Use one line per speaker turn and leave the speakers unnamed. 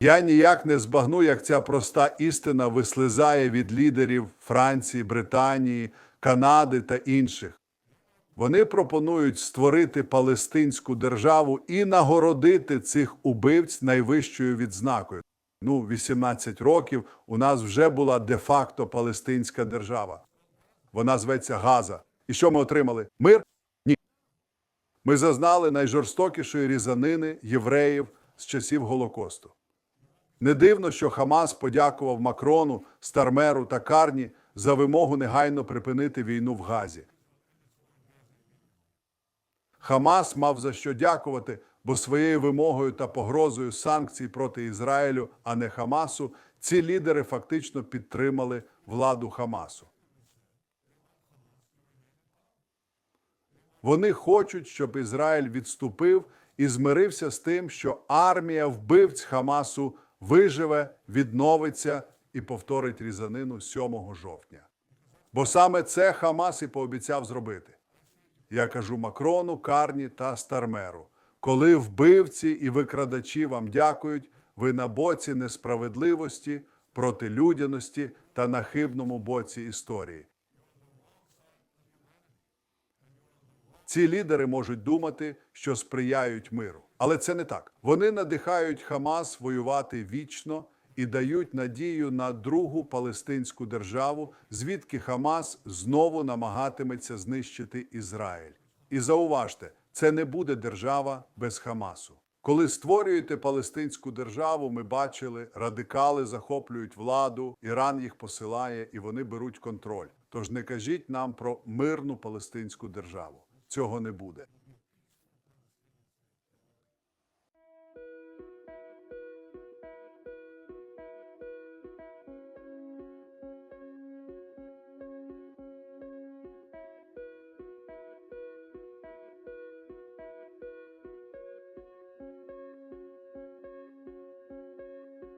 Я ніяк не збагну, як ця проста істина вислизає від лідерів Франції, Британії, Канади та інших. Вони пропонують створити палестинську державу і нагородити цих убивць найвищою відзнакою. Ну, 18 років у нас вже була де-факто палестинська держава. Вона зветься Газа. І що ми отримали? Мир? Ні. Ми зазнали найжорстокішої різанини євреїв з часів Голокосту. Не дивно, що Хамас подякував Макрону, Стармеру та Карні за вимогу негайно припинити війну в Газі. Хамас мав за що дякувати, бо своєю вимогою та погрозою санкцій проти Ізраїлю, а не Хамасу, ці лідери фактично підтримали владу Хамасу. Вони хочуть, щоб Ізраїль відступив і змирився з тим, що армія вбивць Хамасу виживе, відновиться і повторить різанину 7 жовтня. Бо саме це Хамас і пообіцяв зробити. Я кажу Макрону, Карні та Стармеру. Коли вбивці і викрадачі вам дякують, ви на боці несправедливості, проти людяності та на хибному боці історії. Ці лідери можуть думати, що сприяють миру. Але це не так. Вони надихають Хамас воювати вічно і дають надію на другу палестинську державу, звідки Хамас знову намагатиметься знищити Ізраїль. І зауважте, це не буде держава без Хамасу. Коли створюєте палестинську державу, ми бачили, радикали захоплюють владу, Іран їх посилає і вони беруть контроль. Тож не кажіть нам про мирну палестинську державу. Цього не буде.